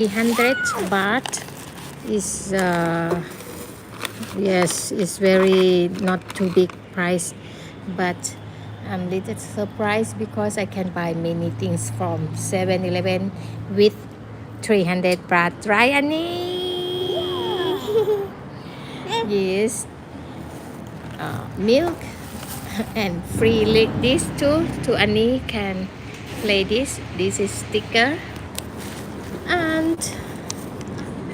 300 baht is uh, yes it's very not too big price. But I'm little surprised because I can buy many things from 7-Eleven with 300 baht. Right Annie yes. Uh, milk and free this too to Annie can play this. This is sticker want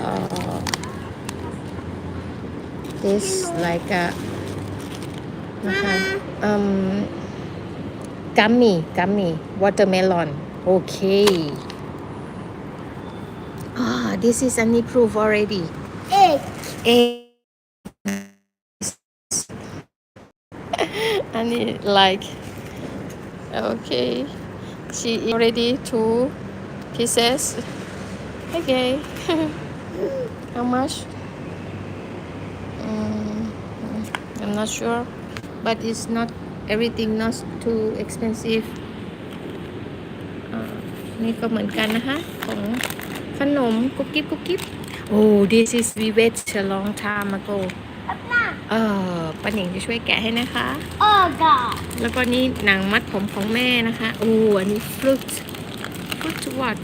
uh, this like uh, a okay, um, gummy gummy watermelon. Okay. Ah oh, this is an approved already. Egg. Egg and it, like okay. She already two pieces. Okay how much Mm, I'm not sure but it's not everything not too expensive อ่านี่ก็เหมือนกันนะคะ ของขนมกุ๊บกิ๊บกุ๊บกิ๊บ oh this is we wait a long time ago เออป้าหนิงจะช่วยแกะให้นะคะ Oh God. แล้วก็นี่หนังมัดผมของแม่นะคะ โอ้อันนี้ฟรุตฟรุตวัด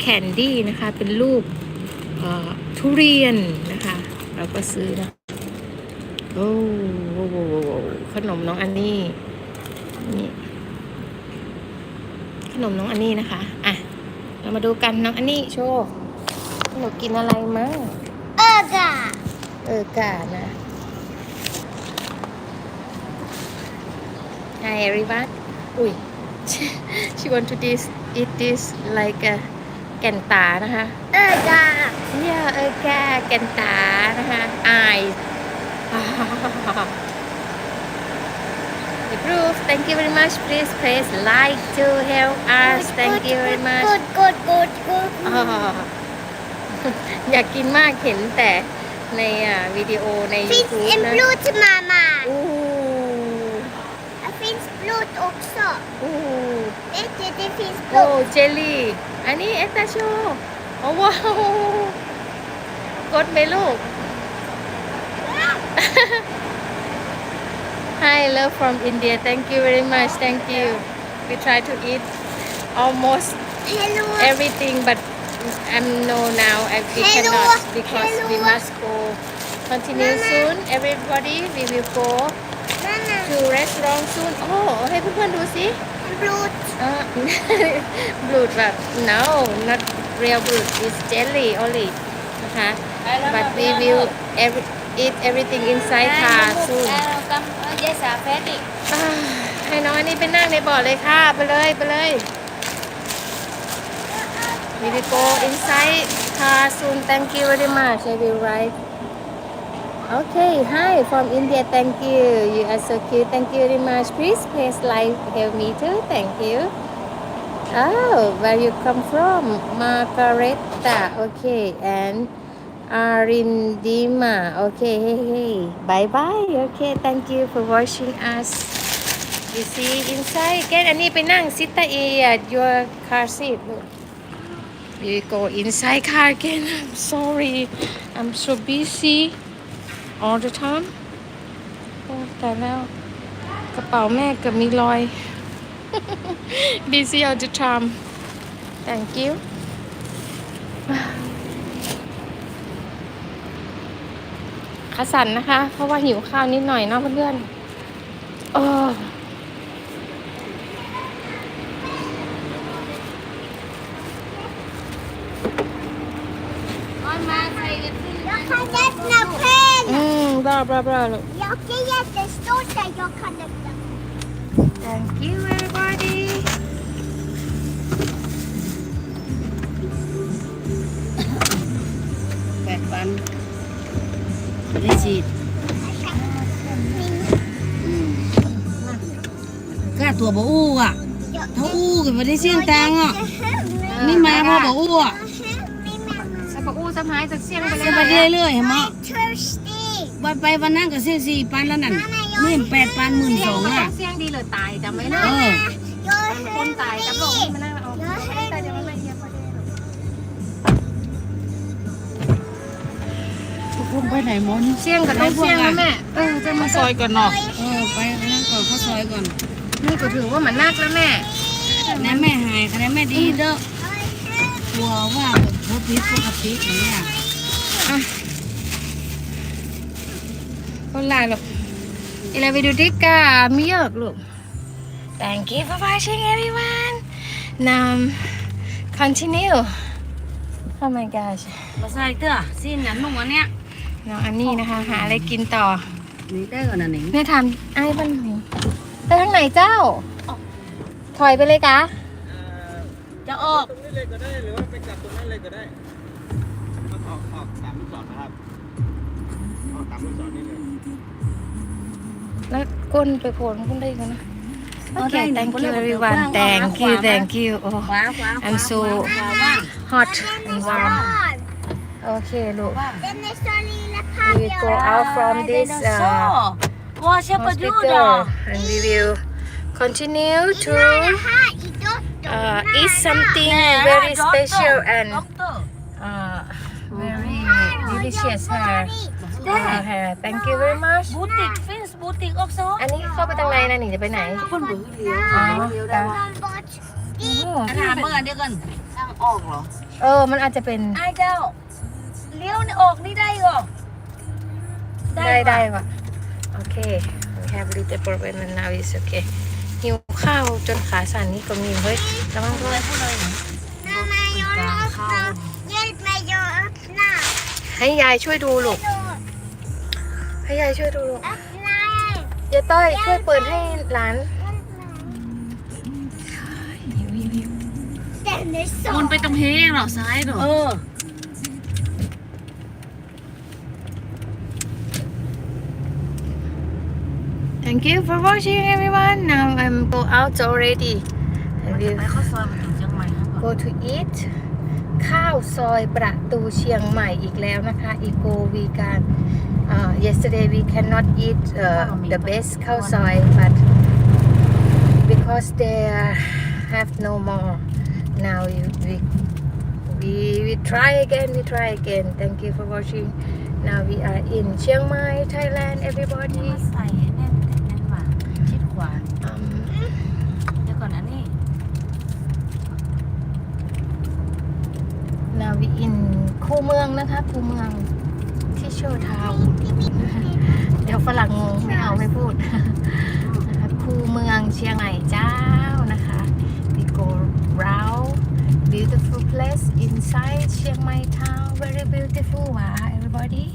แคนดี้นะคะ เป็นรูปเอ่อทุเรียนนะคะ เราก็ซื้อนะโอ้โหโอ้โหโอ้โหขนมน้องอันนี้นี่ขนมน้องอันนี้นะคะ อะ เรามาดูกันน้องอันนี้โชว์หนูกินอะไรมั้ง Oh God. เออกานะ Hi everyone อุ้ย she want to this eat this like a แก่นตานะคะ Oh God. เนี่ยเออแกแก่นตานะคะอาย The proof thank you very much please press like to help us thank you very much Good, good, good, good. อ๋ออยากกินมากเห็นแต่ในอ่าวิดีโอใน Finns YouTube en นะ blod mamma. อู้ Det finns blod också. อู้ Vet du, det finns โอ้ blod. เจลลี่ อันนี้เอสตาโชโอ้ว้าว กดไหมลูก Hi love from India thank you very much thank you we try to eat almost Hello. everything but I'm no now and we Hello, cannot because we hello. must go continue Mama. soon everybody we will go Mamma. to restaurant soon โอ้ให้เพื่อนๆดูสิ Blod. อ่ า blood แบบ no not real blood it's jelly only นะคะ but we will every, eat everything inside car soon ยายสาแฟดิอ่าให้น้องอันนี้ไปนั่งในเบาะเลยค่ะ ไปเลยไปเลย we will go inside car soon thank you very much I will write okay hi from India thank you you are so cute thank you very much please press like help me too thank you oh where you come from Margareta okay and Arindima okay hey hey bye bye okay thank you for watching us you see inside again อันนี้ไปนั่ง sit at your car seat look we go inside car again I'm sorry I'm so busy all the time โอ้แต่แล้ว กระเป๋าแม่เกับมีรอย busy all the time thank you ขาสั่นนะคะ เพราะว่าหิวข้าวนิดหน่อยเนาะเพื่อนๆเออ Jag kan öppna själv. อืมบลาบลาบลาลูก Jag är jättestolt att jag kan öppna. Thank you ปดวันไม่ได้ฉีดก้าตัวบ่อู้อะถ้าอู้ก็ไม่ได้เสี่ยงตังค์อะนี่มาพอบ่อู้อะสับอู้สะพายสักเสียงไปเสียไปเลยเรื่อยๆเห็นไหม Thirsty. วันไปวันนั้นก็เสี่ยงสี่ปันแล้วนั่นหมื่นแปดปันหมื่นสองอะเสียงดีเลยตายจำไว้นะเออ Jag är คนตายกับโรค hungrig. นี่มันน่า พุ่งไปไหนหมดเสี่ยงกับต้องเสี่ยงนะแม่เออจะมาซอยก่อนเนาะเออไปนั่งก่อนเข้าซอยก่อนนี่ก็ถือว่ามันนักแล้วแม่คะแนนแม่หายคะแนนแม่ดีเด้อกลัวว่าพบพิษปกติอย่างเงี้ยคนลายหรอกอีลาไปดูดิกามีเยอะลูก Thank you for watching everyone now continue Oh my gosh มาใส่เตื้อสิ้นนั้นนุ่งอันเนี้ย น้องอันนี้นะคะ หาอะไรกินต่อนี่ได้ก่อนนะหนิงแม่ถามไอ้บ้านหนูไปทางไหนเจ้า ถอยไปเลยกะจะออกตรงนี้เลยก็ได้หรือว่าไปจับตรงนั้นเลยก็ได้มันออกออกตามลูกศรนะครับออกตามลูกศรนี่เลยแล้วก้นไปโผล่ขึ้นได้กันนะโอเคได้ thank ห you นึ่ง everyone ขวา thank you ขวา thank you โอ้ขวาขวา I'm so ขวาว่าง hot and warm โอเคลูก Then there's only the we go out from this uh, ว่าเชฟประยุทธ์ hospital and we will continue to uh, eat something very special and uh, very delicious here uh, here thank you very much บูติกฟินส์บูติกออกโซอันนี้เข้าไปทางในนะหนิจะไปไหน คนบื้อเดียวอ๋อเดียวได้โอ้อันนั้นเมื่อเดียวกันทางออกเหรอ เออ มันอาจจะเป็น ไอ้เจ้า เลี้ยวนี่ออกนี่ได้เหรอได้ได้ว่ะโอเค we have little problem and now is okay หิวข้าวจนขาสั่นนี่ก็มีเฮ้ยระวังด้วยพูดเลย Mama, you're up Yes, my you're up now. ให้ยายช่วยดูลูกให้ยายช่วยดูลูก Up now. ยายต้อยช่วยเปิดให้หลาน Then there's วน so ไปตรงเฮงเหรอซ้ายเหรอเออ Thank you for watching everyone now I'm go out already and ไป we'll เข้าซอยไปถึงเชียงใหม่ครับ go to eat ข้าวซอยประตูเชียงใหม่อีกแล้วนะคะ Eco Vegan uh, yesterday we cannot eat uh, the best ข้าวซอย but because they uh, have no more now we, we we we try again we try again thank you for watching now we are in Chiang Mai Thailand everybody มาใส่แน่นแต่แน่นหวานชิดขวา um, เดี๋ยวก่อนนะนี่าวิอิน คู่เมืองนะคะ คู่เมืองที่โชว์ทาวเดี๋ยวฝรั่งงงไม่เอาไม่พูดคู่เมืองเชียงใหม่เจ้านะคะ we go round beautiful place inside เชียงใหม่ทาว very beautiful ว้า everybody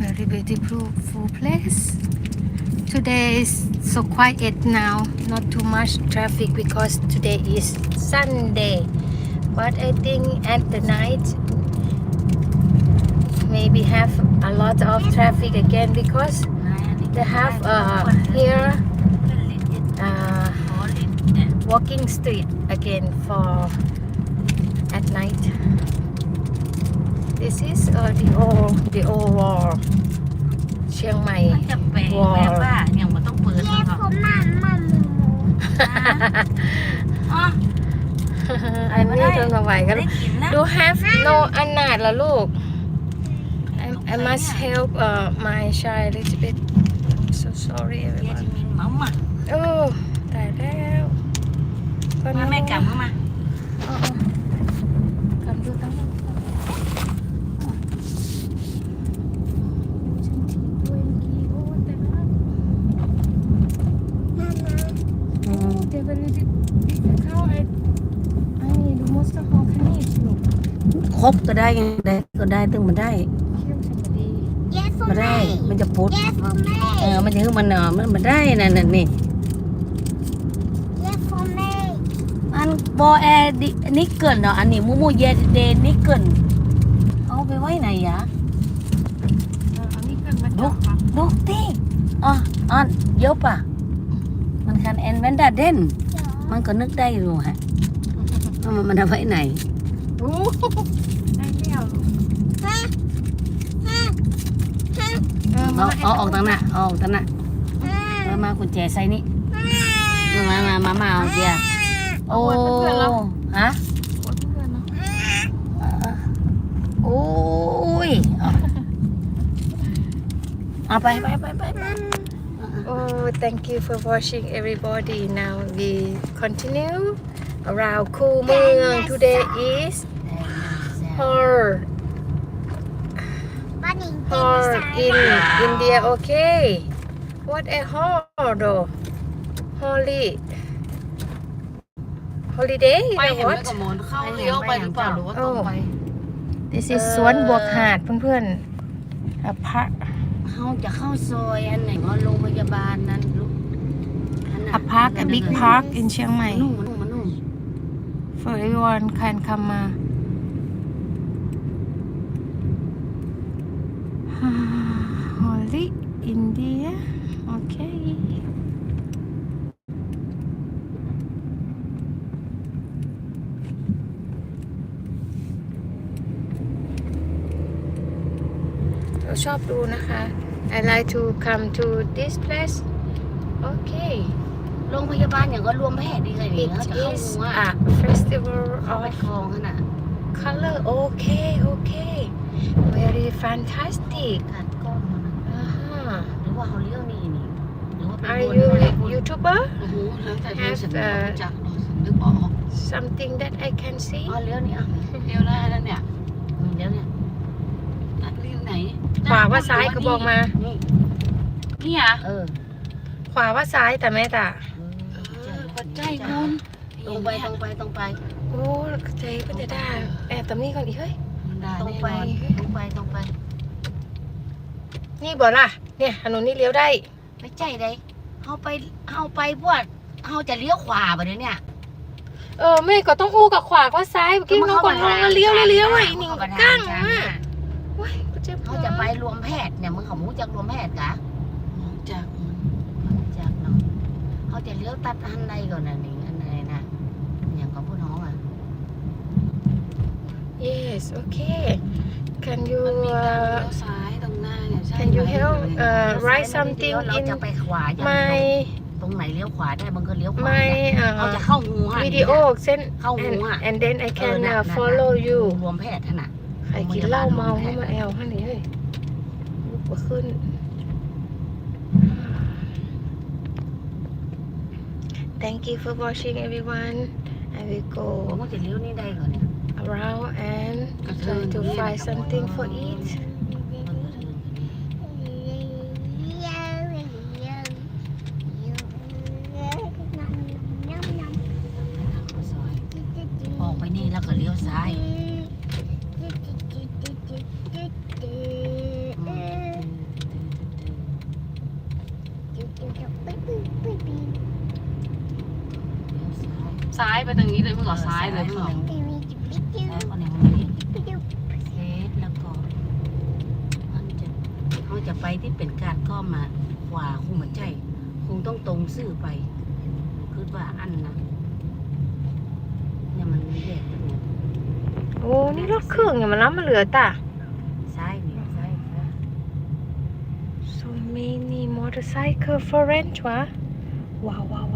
very beautiful place today is so quiet now. Not too much traffic because today is Sunday. But I think at the night maybe have a lot of traffic again because they have uh, here uh, walking street again for at night. This is uh, the old the old wall. เชียงใหม่ มันจะแปลกแบบว่าอย่างมันต้องเปิด Yeah, นะครับ for Mama Momo. อ๋ออันนี้ทนมาไหวกัน ได้กินนะ Do have no อันนาดละลูก I, I must help uh, my child a little bit so sorry เย everyone จิมินหมาหมาโอ้ตายแล้วก็มาแม่กลับมาอ๋อๆกลับดูตั้งนั้นฉันทิ้งตัวเองกี่โอ้แต่ละ Mama. เดี๋ยวไปดูดิดิเข้าไอ้ไอ้ดูมอสต์ฮอลคันนี้ลูก คร บก็ได้ยังได้ก็ได้ตึงมันได้เขี้ยวฉันก็ดี Yes, for มาได้ me. มันจะปุ๊ด Yes, for เออ me. มันจะคือมันเออมันมันได้นั่นน่ะนี่ Yes, for me. อันบอแอร์ดินิกเกิลเนาะอันนี้มูมูเยเดนิกเกิลเอาไปไว้ไหนยะเออเอานี่กันมาจับครับดูติอ๋ออันเยอะป่ะมันคันแอนเวนดาเดนมันก็นึกได้อยู่ฮะว่ามันมันเอาไว้ไหนโอ้ได้ เอาเอาออกตั้งน่ะเอาออกตั้งหน้ามามาขุญแจใส่นี่มามามามาเอาเกียโอ้ฮะโอ้ยเอาไปไปไปไปไป Oh, thank you for watching everybody. Now we continue around Cool Mương. Today is in dinosaur. India. Okay. What a hor though. Holy holiday ไป or เห็นไหม what? กระมนเข้าเลี้ยวไปหรือเปล่าหรือว่าตรงไป This is สวนบวกหาดเพื่อนๆอะพระเขาจะเข้าซอยอันไหนว่าโรงพยาบาลนั้นลูกอันน่ะ a park a big park in เชียงใหม่นุ่มมันนุ่มมันนุ่ม for everyone can come มา Holy India okay เราชอบดูนะคะ I like to come to this place okay โรงพยาบาลอย่างก็รวมแพทย์ดีเลยนี่ it เขาจะเข้า is หัว a festival เขาไป of คลองขนาด color okay okay very fantastic กัดก้อนมันน่ะ uh-huh. หรือว่าเขาเลี้ยวนี่นี่หรือว่าเป็น are วน you อะไรพุ่น youtuber โอ้โหแล้วแต่ดู Have, ฉัน uh, รู้จักเราฉันนึกออก something that I can see อ๋อเลี้ยวนี่อะเลี้ยวได้แล้วเนี่ยอืมเลี้ยวเนี่ยอันนี้ไหนขวาว่าซ้ายก็บอกมา นี่นี่อะเออขวาว่าซ้ายแต่แม่ตาปัจจัยงนตรงไปตรงไปตรงไป โอ้ใจก็จะได้แอบตรงนี้ก่อนอีกเฮ้ยมัน ได้ตรงแน่ไปนอนตรงไปตรงไปนี่บอกล่ะ เนี่ยถนนนี้เลี้ยวได้ ไม่ใจเลยเอาไปเอาไปพวกเอาจะเลี้ยวขวาไปเดี๋ยวเนี่ยเออแม่ก็ต้องอู้กับขวาว่าซ้ายเมื่อกี้น้องก่อนน้องก็เลี้ยวเลี้ยวๆไอ้หนิงกั้งมากโอ้ยกูเจ็บเขาจะไปรวมแพทย์เนี่ยมึงเขามูจากรวมแพทย์กะจากจากเนาะเขาจะเลี้ยวตัดอันใดก่อนน่ะนี่อันไหนนะอย่างของพวกน้องอะ yes okay can you มันมีการ uh, เลี้ยวซ้ายตรงหน้าเนี่ยใช่ can you ไหม help เลี้ uh ยวซ้าย write ไม่ได้เลี้ something ยวเรา in จะไปขวาอย่าง my ตรงไหนเลี้ยวขวาได้มันก็เลี้ยวขวา my ได้เขา uh จะเข้างูหัน video send เข้าหู and อะ and then I เออ can น่ะ uh, น่ะ follow น่ะ you รวมแพทย์ขนาด ใครกินเหล้าเมาเข้ามาแอลข้างนี้เฮ้ยลุกมาขึ้น Thank you for watching everyone I will ผม go ว่าจะเลี้ยวนี่ได้ก่อนเนี่ย around and try to find something for eat มันก็ถึงซอยออกไปนี่แล้วก็เลี้ยวซ้ายเลี้ยวซ้ายซ้ายไปตรงนี้เลยมึงเหรอซ้ายเลยมึงเหรอ แล้วก็เนี่ยมันนี่เซตแล้วก็มันจะเขาจะไปที่เป็นการก็มาขวาคงเหมือนใจ คงต้องตรงซื่อไปคือว่าอันนะเนี่ยมันแยกกันเนี่ยโอ้นี่รถเครื่องอย่ามาล้ำมาเหลือตา ซ้ายนี่ซ้ายซ้าย so many motorcycle for rent วะว้าวว้าวว้าวว้าวว้าว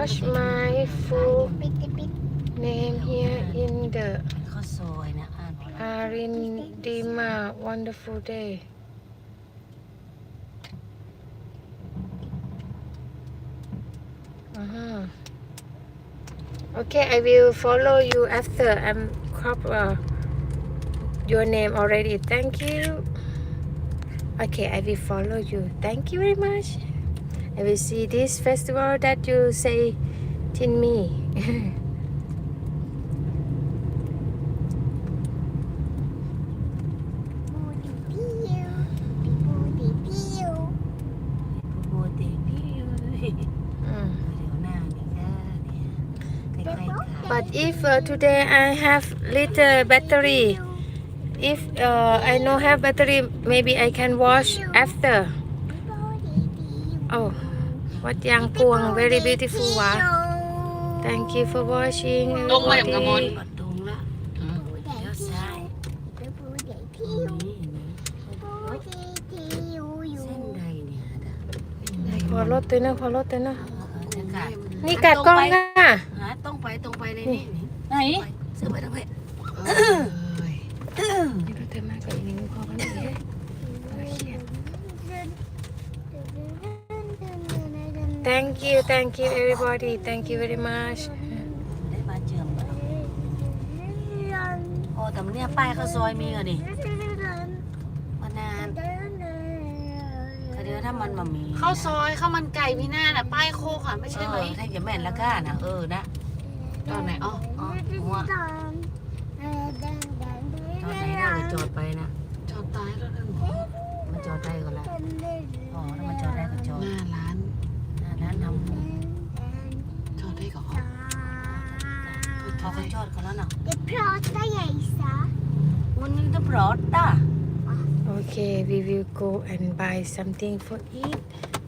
wash my full name here in the Arindima. Wonderful day. Uh -huh. Okay, I will follow you after I'm crop uh, your name already. Thank you. Okay, I will follow you. Thank you very much. I will see this festival that you say in me. โบเตพี่เอ้ย Mm. เดี๋ยวหน้านี่ก็เนี่ยใกล้ๆกัน But if uh, today I have little battery, if uh, I no have battery maybe I can wash after oh วัดยางกวง very beautiful วะ thank you for watching ตรงไปกับกระมวลปัดตรงละอืมเลี้ยวซ้ายตรงนี้เห็นไหมเส้นใดเนี่ยนะพอรถตัวนึงพอรถตัวนึงเออเดี๋ยวกัดนี่กัดกล้องค่ะ หาตรงไปตรงไปเลยนี่นี่ไหนเสือไปตรงไป นี่รถเธอมากกว่าอีกนิดนึงพอกันเลย thank you thank you everybody thank you very much ได้มาเจิมแล้วโอ้แต่เนี่ยป้ายข้าวซอยมีเหรอนี่มานานก็เดี๋ยวถ้ามันมามีข้าวซอยข้าวมันไก่พี่หน้าน่ะป้ายโคกค่ะไม่เอใช่ไหมอถ้าอย่าแม่นละก้านะเออนะตอนไหนอ๋ออ๋อหัวตอนไหนน่าจะจอดไปนะ จอดตายแล้วนั่น มันจอดได้ก็แล้วอ๋อถ้ามันจอดได้ก็จอด หน้าร้าน หน้าร้านท จอดได้ก่อนำพอเขาจอดกันแล้วเนาะ Det pratar jag Isa. มันนี่จะปลอดอะ Okay, we will go and buy something for eat.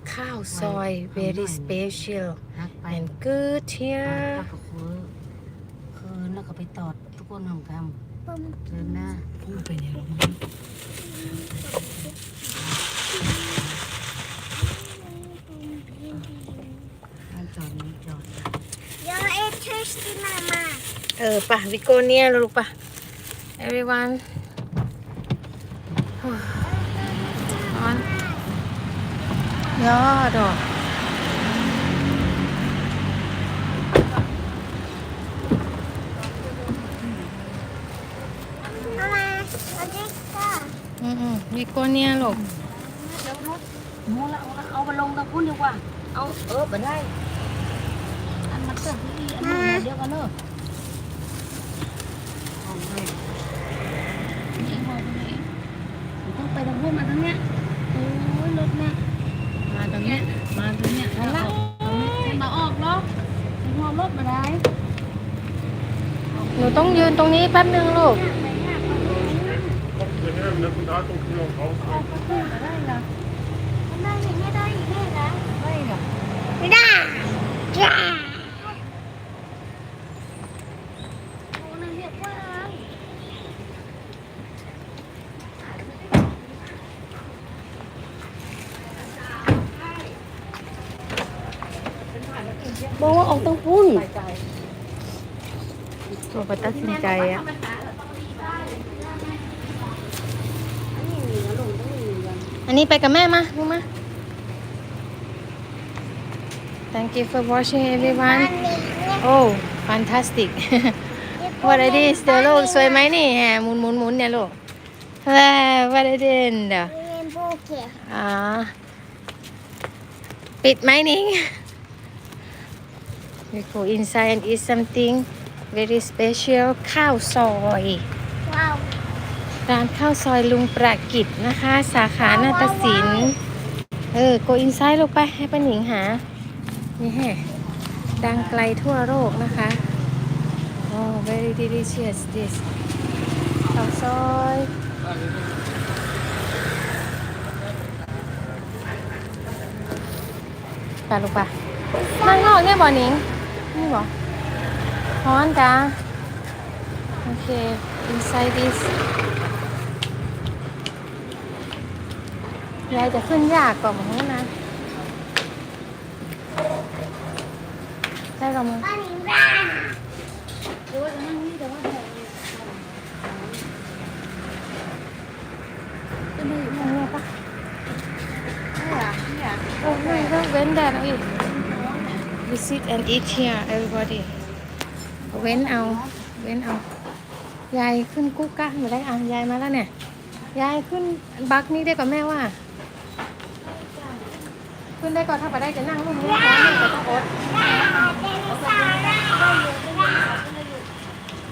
Cow soy, very special นักไป and good แล้ว here. ก็คือคืนแล้วก็ไปตอดทุกคนทำกรรมเดินหน้าพุ่งไปเนี่ยลงห้ามจอดนี้จอด Jag är törstig mamma. เออป่ะวิโก้เนี่ยลูกป่ะ everyone ร้ อนยอดอะ Mamma, vad dricka? อืมอืมวิโก้เนี่ยลูกเดี๋ยวรถโมละเอาละเอาไปลงตะพุ่นดีกว่า เอาเออไปได้อันมันเกิดที่อันนี้เดียวกันเนอะเอาไปนี่มองไปไหนมันต้องไปทางพุ่นมาทางเนี้ย ต้องยืนตรงนี้แป๊บนึงลูก Mamma, ingen dag i hela. Där! Ja! โอ้ ตัวตัดสินใจอ่ะ อันนี้ไปกับแม่มาลูกมา Thank you for watching everyone Oh fantastic What it is เดี๋ยวลูกสวยไหมนี่แหมหมุนหมุนหมุนเนี่ยลูกว้าว What it is เดี๋ยว En bok. อ๋อปิดไหมนิง We go inside and eat something Very special ข้าวซอย Wow. ร้านข้าวซอยลุงประกิตนะคะ สาขานาฏศิลป์เออ go inside ลูกไปให้ป้าหนิงหา นี่แฮะดังไกลทั่วโลกนะคะโอ้ very delicious this ข้าวซอยไปลูกไปนั่งนอกเนี่ยบ่หนิงนี่บ่ร้อ นจ้าโอเค inside this ยายจะขึ้นยากกว่าหมูนะได้กับมึง Panin อันนี้ปะโอ้ไม่ก็เว้นแดดเอาอีก We sit and eat here everybody เว้นเอา เว้นเอา ยายขึ้นกุ๊กกะมาได้อะยายมาแล้วเนี่ย ยายขึ้นบักนี่ได้กับแม่ว่า ขึ้นได้ก่อนถ้าไปได้จะนั่งลงนี้ก่อนนี่ก็ต้องอด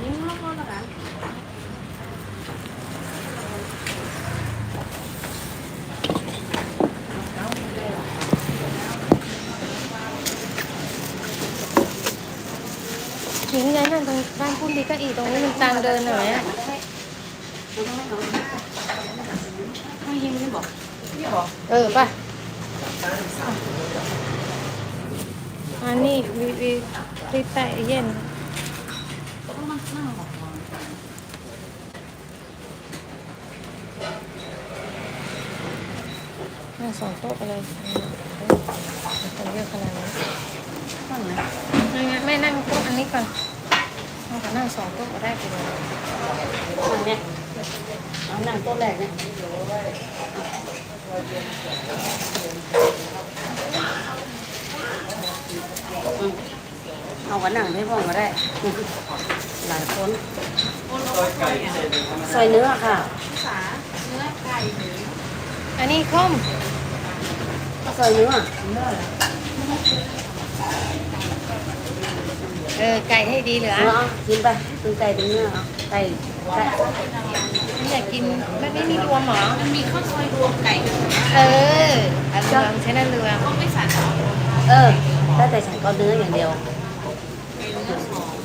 นิ้งรถรถละกัน หญิงยายนั่งตรงบ้านพุ่นดีก็อีกตรงนี้มันทางเดินหน่อยอะโบต้องให้เขาให้ยิงไม่บอกเออป่ะอันนี้วิวิริตาเย็นต้องนั่งนั่งบอกก่อนนั่งสองโต๊ะไปเลยคนเยอะขนาดนี้นั่งนะนั่งงั้นไม่นั่งโต๊ะอันนี้ก่อน นั่งก่อนนั่งสองโต๊ะก็ได้ไปเลยนั่งเนี่ยเอานั่งโต๊ะแรกเนี่ยเอากันนั่งไม่พอก็ได้ หลายคนซอยเนื้อค่ะอันนี้ข้มซอยเนื้อ เออไก่ให้ดีเหลือเนื้อเอากินไปตึงไก่ตึงเนื้อเอาไก่ไก่ไม่อยากกินไม่ไม่มีรวมเหรอ มันมีข้าวซอยรวมไก่เอออันเรืองใช้นั่นเรืองเออได้แต่ฉันก็เนื้ออย่างเดียว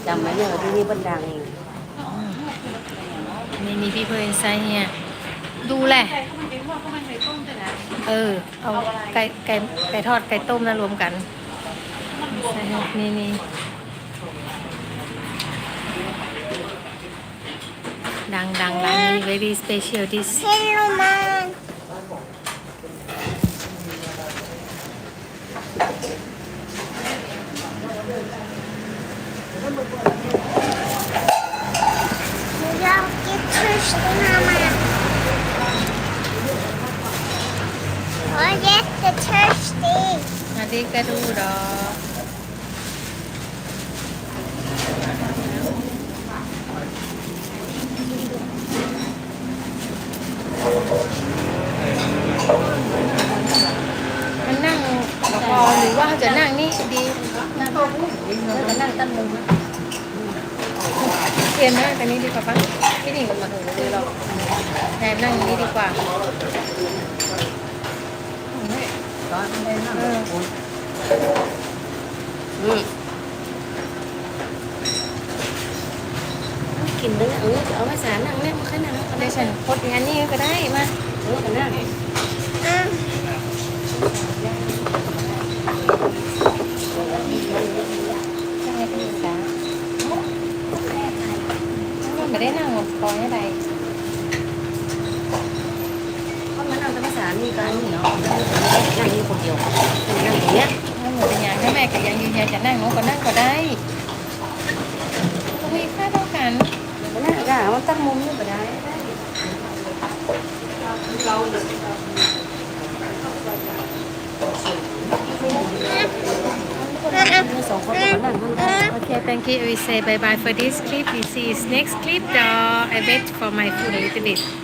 จำไว้เนี่ยที่นี่บันดังเองนี่นี่พี่เพื่อนไซเนี่ยดูแหละเออ เอาไก่ไก่ไก่ทอดไก่ต้มนะรวมกันใส่ให้นี่นี่ ดังดังร้านนี้ very special this เฮลโลมัน Jag är törstig mamma. Jag är jättetörstig. อันนี้ก็ดูดอกมันนั่งพอหรือว่าจะนั่งนี่ดี นั่งโต๊ะแล้วก็นั่งตั้งมุม เรียนนั่งตรงนี้ดีกว่าปะพี่หนิงมาถึงเลยเราแทนนั่งอย่างนี้ดีกว่า ร้อนไม่นั่ง เออ อืมกินเนื้อเออเอาไม่สารนั่งเนี่ยมันแค่นั่ง เดี๋ยวฉันโพสต์งานนี่ก็ได้มา เออกันนั่ง Mm. ใช่พี่จ๋าไม่ ได้นั่งคอยให้ใดก็มานั่งตั้งสารนี่กันนี่เนาะนั่งนี่คนเดียวนั่งอย่างเงี้ยถ้าหนูเป็นอย่างถ้าแม่ก็ยังยืนยันจะนั่งหนูก็นั่งก็ได้ก็มีค่าเท่ากันมันนั่งก็มันตั้งมุมนี่ก็ได้มี สองคนก็มานั่งข้างกัน Okay, thank you. We say bye bye for this clip. We see you next clip. Uh, I wait for my food a little bit. Bye bye.